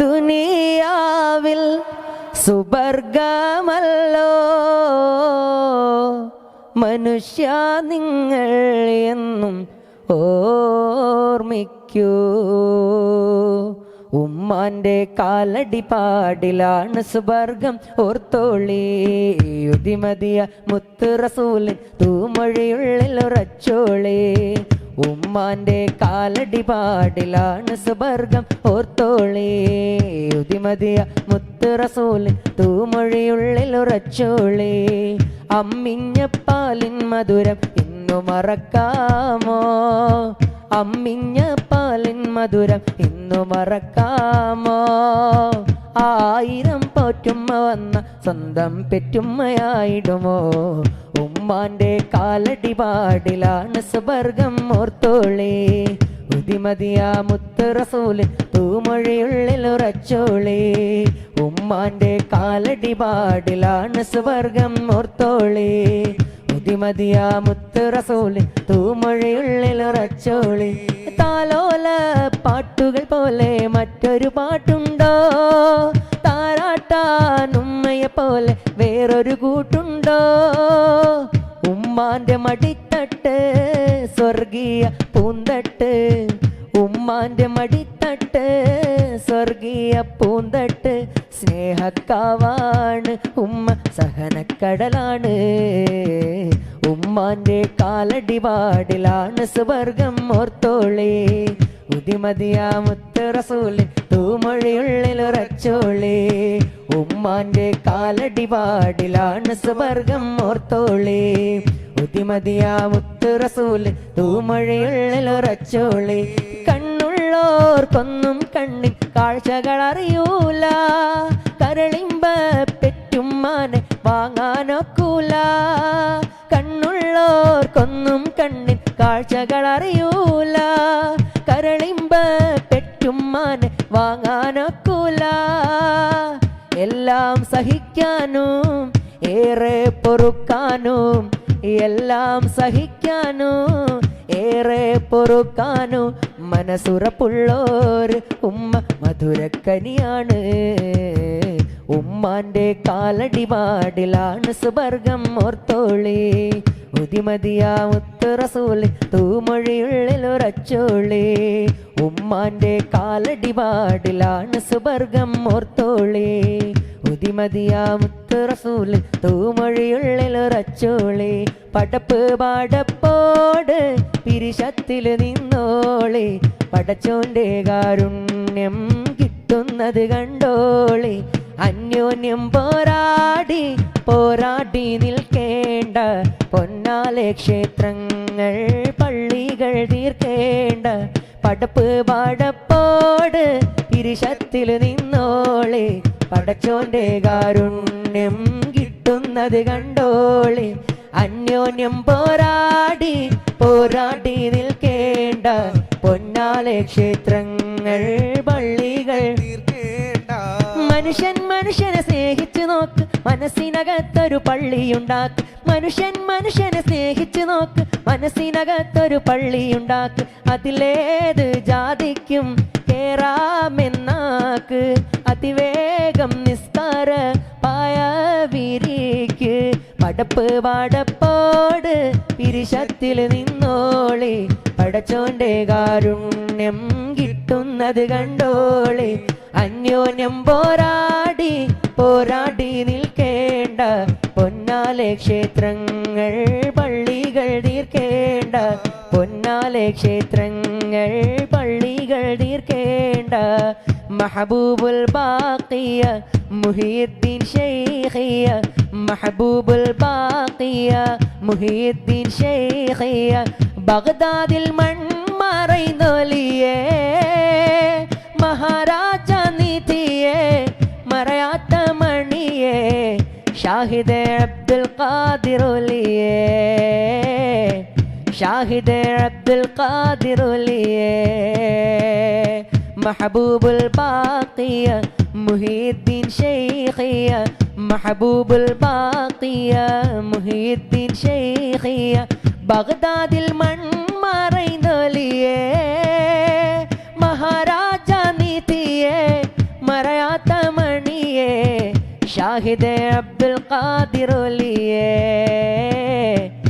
ദുനിയാവിൽ സുബർഗമല്ലോ മനുഷ്യ നിങ്ങൾ എന്നും ഓർമ്മിക്കൂ. ഉമ്മാന്റെ കാലടി പാടിലാണ് സുബർഗം ഓർത്തോളി യുതിമതിയ മുത്ത് റസൂലിൻ തൂമൊഴിയുള്ളിൽ ഉറച്ചോളി. ഉമ്മാന്റെ കാലടി പാടിലാണ് സുബർഗം. ഓർത്തോളി യുതിമതിയ മുത്ത് റസൂലിൻ തൂമൊഴിയുള്ളിൽ ഉറച്ചോളി. അമ്മിഞ്ഞ പാലിൻ മധുരം ഇന്നു മറക്കാമോ? അമ്മിഞ്ഞ പാലിൻ മധുരം ഇന്നു മറക്കാമോ? ആയിരം പോറ്റുമ്മ വന്ന സ്വന്തം പെറ്റുമ്മയായിടുമോ? ഉമ്മാന്റെ കാലടി പാടിലാണ് സുബർഗം ഓർത്തോളേ ഉതിമതിയാ തൂമൊഴിയുള്ളിൽ ഉറച്ചോളേ. ഉമ്മാന്റെ കാലടി പാടിലാണ് സുവർഗം ഓർത്തോളേ. ഉതിമതിയാ മുത്ത് തൂമൊഴിയുള്ളിൽ ഉറച്ചോളി. താലോല പാട്ടുകൾ പോലെ മറ്റൊരു പാട്ടുണ്ടോ താരാട്ടാൻ ഉമ്മയെ പോലെ വേറൊരു കൂട്ടുണ്ടോ? ഉമ്മാന്റെ മടിത്തട്ട് സ്വർഗീയ പൂന്തട്ട്. ഉമ്മാന്റെ മടിത്തട്ട് സ്വർഗീയ പൂന്തട്ട്. സ്നേഹക്കാവാണ് ഉമ്മ സഹനക്കടലാണ്. ഉമ്മാന്റെ കാലടിപാടിലാണ് സ്വർഗം ഓർത്തോളേ. ഉതിമതിയാ മുത്ത് തൂമൊഴിയുള്ളിൽ ഉറച്ചോളേ ഉമ്മാന്റെ കാലടി പാടിലാണ് സുവർഗം ഓർത്തോളേ. ഉതിമതിയാ മുത്തുറസൂൽ തൂമൊഴിയുള്ളിൽ ഉറച്ചോളേ കണ്ണുള്ളോർക്കൊന്നും കണ്ണി കാഴ്ചകൾ അറിയൂല കരളിമ്പ പെറ്റുമ്മാനെ വാങ്ങാനൊക്കൂല. കണ്ണുള്ളോർക്കൊന്നും കണ്ണി കാഴ്ചകൾ അറിയൂല വാങ്ങാനൊക്കൂല എല്ലാം സഹിക്കാനും ഏറെ പൊറുക്കാനും എല്ലാം സഹിക്കാനും ഏറെ പൊറുക്കാനും മനസ്സുറപ്പുള്ളോര് ഉമ്മ മധുരക്കനിയാണ്. ഉമ്മാന്റെ കാലടിപാടിലാണ് സുവർഗം ഓർത്തോളി. ഉതിമതിയാ മുത്ത് റസൂൽ തൂമൊഴിയുള്ളിൽ ഉറച്ചോളി ഉമ്മാന്റെ കാലടിപാടിലാണ് സുബർഗം ഓർത്തോളി. ഉതിമതിയാ മുത്ത് തൂമൊഴിയുള്ളിൽ ഉറച്ചോളി പടപ്പ് പാടപ്പോട് പിരിശത്തിൽ നിന്നോളി. പടച്ചോന്റെ കാരുണ്യം കിട്ടുന്നത് കണ്ടോളി. അന്യോന്യം പോരാടി പോരാടി നിൽക്കേണ്ട പൊന്നാലെ ക്ഷേത്രങ്ങൾ പള്ളികൾ തീർക്കേണ്ട പടപ്പ് പാടപ്പോട് പിരിശത്തിൽ നിന്നോളെ. പടച്ചോന്റെ കാരുണ്യം കിട്ടുന്നത് കണ്ടോളെ. അന്യോന്യം പോരാടി പോരാടി നിൽക്കേണ്ട പൊന്നാലെ ക്ഷേത്രങ്ങൾ പള്ളികൾ മനുഷ്യൻ മനുഷ്യനെ സ്നേഹിച്ചു നോക്ക്. മനസ്സിനകത്തൊരു പള്ളിയുണ്ടാക്ക്. മനുഷ്യൻ മനുഷ്യനെ സ്നേഹിച്ചു നോക്ക്. മനസ്സിനകത്തൊരു പള്ളിയുണ്ടാക്ക് അതിലേത് ജാതിക്കും കേറാമെന്നാക്ക്. അതിവേഗം നിസ്കാര പായ വിരിക്ക് പടപ്പ് പാടപ്പോട് പിരിശത്തിൽ നിന്നോളി. പടച്ചോന്റെ കാരുണ്യം കിട്ടുന്നത് കണ്ടോളി. അന്യോന്യം പോരാടി പോരാടി നിൽക്കേണ്ട പൊന്നാലെ ക്ഷേത്രങ്ങൾ പള്ളികൾ തീർക്കേണ്ട. പൊന്നാലെ ക്ഷേത്രങ്ങൾ പള്ളികൾ തീർക്കേണ്ട. മഹബൂബുൽ ബാക്കിയ മുഹീദ്ദീൻ ഷെയ്ഖിയ. മഹബൂബുൽ ബാക്കിയ മുഹീദ്ദീൻ ഷെയ്ഖിയ. ബഗ്ദാദിൽ മൺമറൈന്നൊലിയേ മഹാരാജ നിധിയേ. മറയാത്ത മണിയേ. ഷാഹിദ് അബ്ദുൽ ഖാദിറുലിയേ ഷാഹിദ് അബ്ദുൽ ഖാദിറുലിയേ മഹബൂബുൽ ബാക്കിയ മുഹീദ്ദീൻ ഷെയ്ഖിയ മഹബൂബുൽ ബാക്കിയ മുഹീദ്ദീൻ ഷെയ്ഖിയ ബഗ്ദാദിൽ മൺമറൈന്നൊലിയേ മഹാരാജ നീതിയെ ഷാഹിദ് അബ്ദുൽ ഖാദിറൊലിയേ.